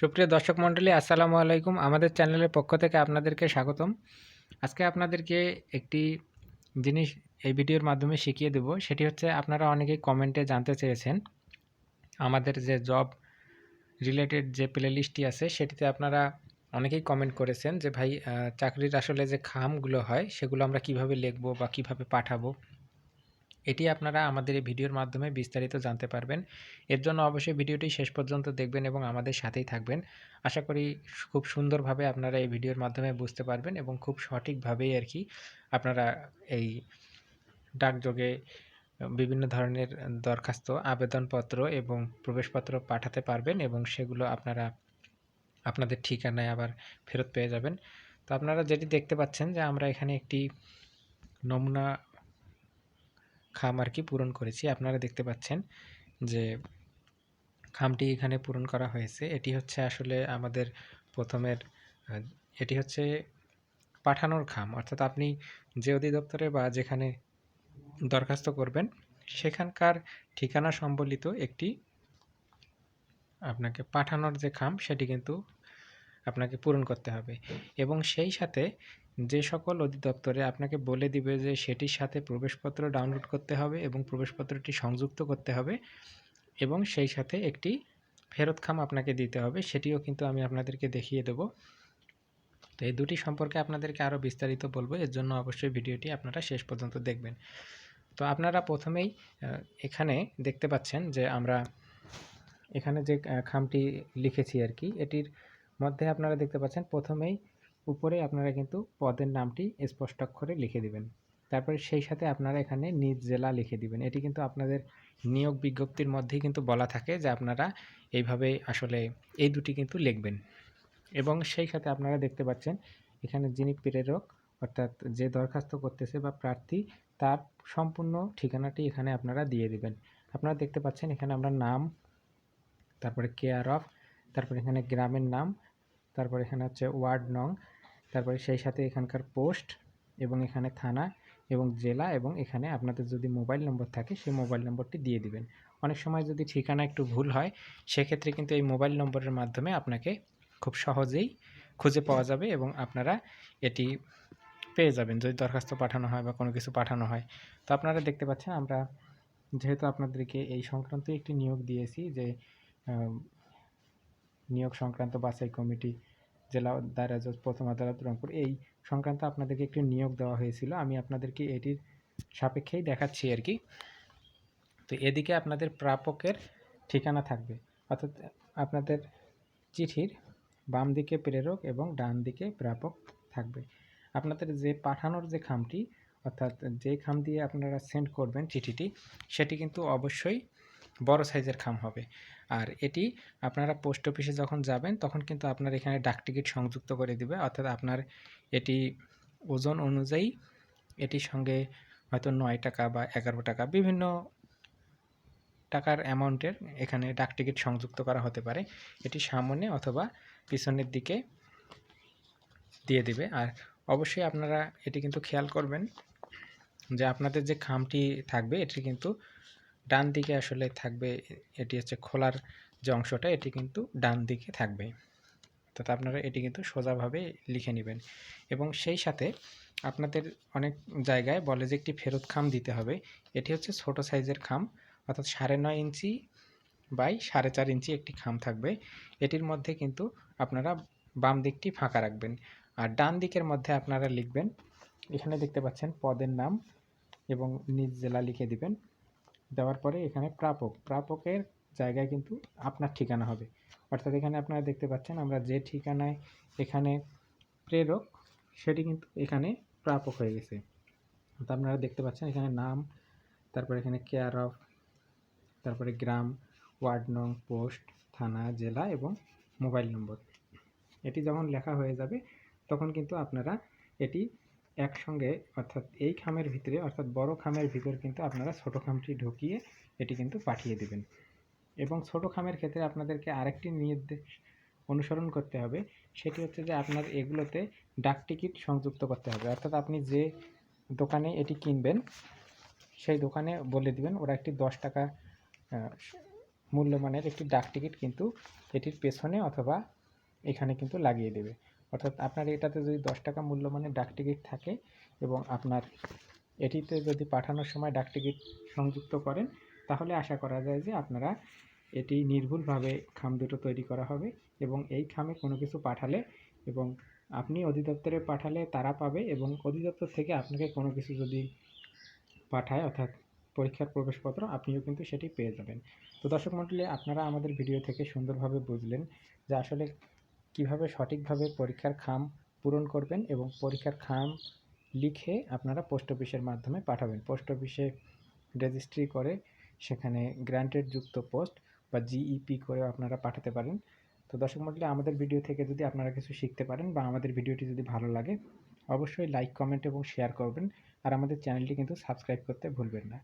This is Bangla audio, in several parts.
সুপ্রিয় দর্শক মণ্ডলী, আসসালামু আলাইকুম। আমাদের চ্যানেলের পক্ষ থেকে আপনাদেরকে স্বাগতম। আজকে আপনাদেরকে একটি জিনিস এই ভিডিওর মাধ্যমে শিখিয়ে দেব। সেটি হচ্ছে, আপনারা অনেকেই কমেন্টে জানতে চেয়েছেন, আমাদের যে জব রিলেটেড যে প্লে লিস্টটি আছে, সেটিতে আপনারা অনেকেই কমেন্ট করেছেন যে, ভাই চাকরির আসলে যে খামগুলো হয়, সেগুলো আমরা কীভাবে লিখব বা কীভাবে পাঠাবো? এটি আপনারা আমাদের এই ভিডিওর মাধ্যমে বিস্তারিত জানতে পারবেন। এর জন্য অবশ্যই ভিডিওটি শেষ পর্যন্ত দেখবেন এবং আমাদের সাথেই থাকবেন। আশা করি খুব সুন্দরভাবে আপনারা এই ভিডিওর মাধ্যমে বুঝতে পারবেন এবং খুব সঠিকভাবেই আর কি আপনারা এই ডাকযোগে বিভিন্ন ধরনের দরখাস্ত, আবেদনপত্র এবং প্রবেশপত্র পাঠাতে পারবেন এবং সেগুলো আপনারা আপনাদের ঠিকানায় আবার ফেরত পেয়ে যাবেন। তো আপনারা যেটি দেখতে পাচ্ছেন যে আমরা এখানে একটি নমুনা খাম আর কি পূরণ করেছি। আপনারা দেখতে পাচ্ছেন যে খামটি এখানে পূরণ করা হয়েছে। এটি হচ্ছে আসলে আমাদের প্রথমের এটি হচ্ছে পাঠানোর খাম। অর্থাৎ আপনি যে অধিদপ্তরে বা যেখানে দরখাস্ত করবেন, সেখানকার ঠিকানা সম্বলিত একটি আপনাকে পাঠানোর যে খাম, সেটি কিন্তু আপনাকে পূরণ করতে হবে। এবং সেই সাথে যে সকল অধিদপ্তরে আপনাকে বলে দিবে যে সেটির সাথে প্রবেশপত্র ডাউনলোড করতে হবে এবং প্রবেশপত্রটি সংযুক্ত করতে হবে এবং সেই সাথে একটি ফেরত খাম আপনাকে দিতে হবে, সেটিও কিন্তু আমি আপনাদেরকে দেখিয়ে দেব। তো এই দুটি সম্পর্কে আপনাদেরকে আরও বিস্তারিত বলব, এর জন্য অবশ্যই ভিডিওটি আপনারা শেষ পর্যন্ত দেখবেন। তো আপনারা প্রথমেই এখানে দেখতে পাচ্ছেন যে আমরা এখানে যে খামটি লিখেছি আর কি, এটির মধ্যে আপনারা দেখতে পাচ্ছেন প্রথমেই উপরে আপনারা কিন্তু পদের নামটি স্পষ্ট অক্ষরে লিখে দিবেন। তারপরে সেই সাথে আপনারা এখানে নিজ জেলা লিখে দিবেন। এটি কিন্তু আপনাদের নিয়োগ বিজ্ঞপ্তির মধ্যেই কিন্তু বলা থাকে যে আপনারা এইভাবে আসলে এই দুটি কিন্তু লিখবেন। এবং সেই সাথে আপনারা দেখতে পাচ্ছেন, এখানে যিনি প্রেরক, অর্থাৎ যে দরখাস্ত করতেছে বা প্রার্থী, তার সম্পূর্ণ ঠিকানাটি এখানে আপনারা দিয়ে দিবেন। আপনারা দেখতে পাচ্ছেন, এখানে আমরা নাম, তারপরে কেয়ার অফ তারপরে এখানে গ্রামের নাম, তারপরে এখানে হচ্ছে ওয়ার্ড নং তারপরে সেই সাথে এখানকার পোস্ট এবং এখানে থানা এবং জেলা এবং এখানে আপনাদের যদি মোবাইল নম্বর থাকে, সেই মোবাইল নম্বরটি দিয়ে দিবেন। অনেক সময় যদি ঠিকানা একটু ভুল হয়, সেক্ষেত্রে কিন্তু এই মোবাইল নম্বরের মাধ্যমে আপনাকে খুব সহজেই খুঁজে পাওয়া যাবে এবং আপনারা এটি পেয়ে যাবেন। যদি দরখাস্ত পাঠানো হয় বা কোনো কিছু পাঠানো হয়। তো আপনারা দেখতে পাচ্ছেন, আমরা যেহেতু আপনাদেরকে এই সংক্রান্ত একটি নিয়োগ দিয়েছি যে নিয়োগ সংক্রান্ত বাছাই কমিটি জেলা দায়রা জজ প্রথম আদালত রংপুর। এই সংক্রান্ত আপনাদেরকে একটি নিয়োগ দেওয়া হয়েছিল। আমি আপনাদেরকে এটির সাপেক্ষেই দেখাচ্ছি আর কি। তো এদিকে আপনাদের প্রাপকের ঠিকানা থাকবে। অর্থাৎ আপনাদের চিঠির বাম দিকে প্রেরক এবং ডান দিকে প্রাপক থাকবে। আপনাদের যে পাঠানোর যে খামটি, অর্থাৎ যে খাম দিয়ে আপনারা সেন্ড করবেন চিঠিটি, সেটি কিন্তু অবশ্যই বড় সাইজের খাম হবে। আর এটি আপনারা পোস্ট অফিসে যখন যাবেন, তখন কিন্তু আপনার এখানে ডাক টিকিট সংযুক্ত করে দিবে। অর্থাৎ আপনার এটি ওজন অনুযায়ী এটির সঙ্গে হয়তো নয় টাকা বা এগারো টাকা বিভিন্ন টাকার অ্যামাউন্টের এখানে ডাক টিকিট সংযুক্ত করা হতে পারে। এটি সামনে অথবা পিছনের দিকে দিয়ে দিবে। আর অবশ্যই আপনারা এটি কিন্তু খেয়াল করবেন যে আপনাদের যে খামটি থাকবে এটি কিন্তু ডান দিকে আসলে থাকবে, এটি হচ্ছে খোলার যে অংশটা, এটি কিন্তু ডান দিকে থাকবে। অর্থাৎ আপনারা এটি কিন্তু সোজাভাবে লিখে নেবেন। এবং সেই সাথে আপনাদের অনেক জায়গায় বলে যে একটি ফেরত খাম দিতে হবে, এটি হচ্ছে ছোট সাইজের খাম, অর্থাৎ সাড়ে নয় ইঞ্চি বাই সাড়ে চার ইঞ্চি একটি খাম থাকবে। এটির মধ্যে কিন্তু আপনারা বাম দিকটি ফাঁকা রাখবেন। আর ডান দিকের মধ্যে আপনারা লিখবেন, এখানে দেখতে পাচ্ছেন পদের নাম এবং নিজ জেলা লিখে দিবেন। দেওয়ার পরে এখানে প্রাপক, প্রাপকের জায়গায় কিন্তু আপনার ঠিকানা হবে। অর্থাৎ এখানে আপনারা দেখতে পাচ্ছেন আমরা যে ঠিকানায় এখানে প্রেরক, সেটি কিন্তু এখানে প্রাপক হয়ে গেছে। তো আপনারা দেখতে পাচ্ছেন এখানে নাম, তারপরে এখানে কেয়ার অফ তারপরে গ্রাম ওয়ার্ড নং পোস্ট থানা, জেলা এবং মোবাইল নম্বর এটি যখন লেখা হয়ে যাবে, তখন কিন্তু আপনারা এটি একসঙ্গে, অর্থাৎ এই খামের ভিতরে, অর্থাৎ বড় খামের ভিতর কিন্তু আপনারা ছোট খামটি ঢুকিয়ে এটি কিন্তু পাঠিয়ে দেবেন। এবং ছোট খামের ক্ষেত্রে আপনাদেরকে আরেকটি নির্দেশ অনুসরণ করতে হবে। সেটি হচ্ছে যে আপনার এগুলোতে ডাক টিকিট সংযুক্ত করতে হবে। অর্থাৎ আপনি যে দোকানে এটি কিনবেন, সেই দোকানে বলে দিবেন, ওরা একটি দশ টাকা মূল্যমানের একটি ডাক টিকিট কিন্তু এটির পেছনে অথবা এখানে কিন্তু লাগিয়ে দেবে। অর্থাৎ আপনার এটাতে যদি দশ টাকা মূল্যমানের ডাক টিকিট থাকে এবং আপনার এটিতে যদি পাঠানোর সময় ডাক টিকিট সংযুক্ত করেন, তাহলে আশা করা যায় যে আপনারা এটি নির্ভুলভাবে খাম দুটো তৈরি করা হবে এবং এই খামে কোনো কিছু পাঠালে এবং আপনি অধিদপ্তরে পাঠালে তারা পাবে এবং অধিদপ্তর থেকে আপনাকে কোনো কিছু যদি পাঠায়, অর্থাৎ পরীক্ষার প্রবেশপত্র, আপনিও কিন্তু সেটি পেয়ে যাবেন। তো দর্শক মণ্ডলী, আপনারা আমাদের ভিডিও থেকে সুন্দরভাবে বুঝলেন যে আসলে কীভাবে সঠিকভাবে পরীক্ষার খাম পূরণ করবেন এবং পরীক্ষার খাম লিখে আপনারা পোস্ট অফিসের মাধ্যমে পাঠাবেন। পোস্ট অফিসে রেজিস্ট্রি করে সেখানে গ্র্যান্টেড যুক্ত পোস্ট বা জিইপি করে আপনারা পাঠাতে পারেন। তো দর্শক মণ্ডলী আমাদের ভিডিও থেকে যদি আপনারা কিছু শিখতে পারেন বা আমাদের ভিডিওটি যদি ভালো লাগে, অবশ্যই লাইক, কমেন্ট এবং শেয়ার করবেন। আর আমাদের চ্যানেলটি কিন্তু সাবস্ক্রাইব করতে ভুলবেন না।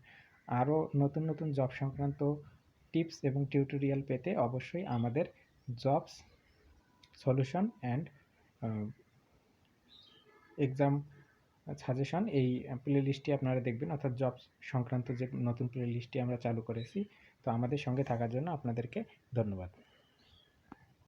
আরও নতুন নতুন জব সংক্রান্ত টিপস এবং টিউটোরিয়াল পেতে অবশ্যই আমাদের jobs solution and exam suggestion এই প্লে লিস্টটি আপনারা দেখবেন, অর্থাৎ জব সংক্রান্ত যে নতুন প্লে লিস্টটি আমরা চালু করেছি, তো আমাদের সঙ্গে থাকার জন্য আপনাদেরকে ধন্যবাদ।